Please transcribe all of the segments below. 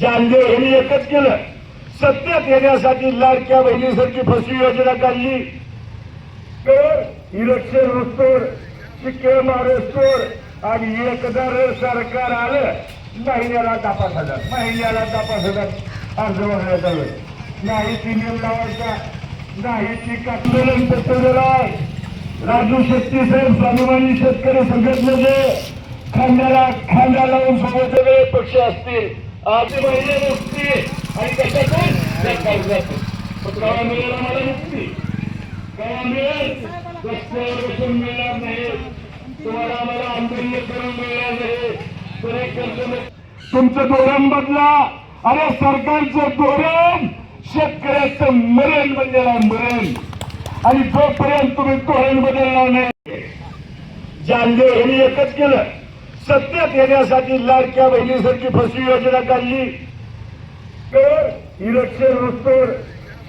जानदेव यांनी एकच केलं. सत्तेत येण्यासाठी लाडक्या बहिणीसारखी फसवी योजना काढली. तर इलेक्शन रुस्तोर शिक्के मारेस्तोर आणि एकदा सरकार आलं महिन्याला तपास हजार महिन्याला तपास हजार अर्ज भरण्यात आलं नाही ती नियम लावायचा नाही ती आंदोलन पसरलेलं राजू शेट्टी साहेब स्वाभिमानी शेतकरी संघटनेचे. खांद्याला खांदा लावून सोबत सगळे पक्ष असतील. आधी महिने मुक्ती आणि त्याच्यातून सरकार जातो पत्रावा मिळेल आम्हाला मुक्ती केव्हा मिळेल? रस्त्यावर बसून मिळणार नाही. तुम्हाला आम्हाला आंदोलन करून मिळणार नाही. तर एक तुमचं धोरण बदला. अरे सरकारचं धोरण शेतकऱ्याचं मरण म्हणजे मरण. आणि जोपर्यंत तुम्ही धोरण बदलणार नाही जानदेव यांनी एकच केलं. सत्तेत येण्यासाठी लाडक्या बहिणीसारखी फसवी योजना काढली. तर इलेक्शन रुस्तोर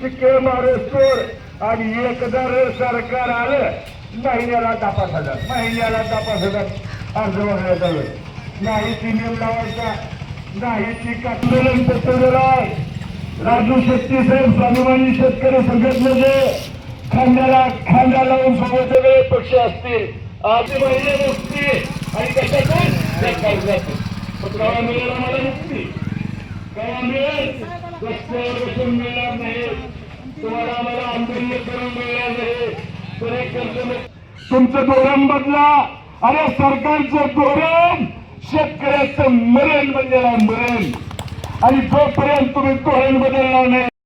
शिक्के मारेस्तोर आणि एकदा सरकार आलं महिन्याला दहा हजार महिन्याला दहा हजार अर्ज भरण्यात आलं. नाही ती नियम लावायचा नाही ती आंदोलन पसरलेलं राजू शेट्टी साहेब स्वाभिमानी शेतकरी संघटनेचे खांद्याला खांदा लावून सोबत सगळे पक्ष असतील. आज महिने नसतील आणि त्याच्यातून सरकार जातो पत्रावा मिळेल आम्हाला मुक्ती. केव्हा मिळेल. रस्त्यावर बसून मिळणार नाही. तुम्हाला आम्हाला आंदोलन करून मिळणार नाही. तर एक कर्ज तुमचं धोरण बदला. अरे सरकारचं धोरण शेतकऱ्याचं मरण बनलेलं मरण. आणि जोपर्यंत तुम्ही धोरण बदलणार नाही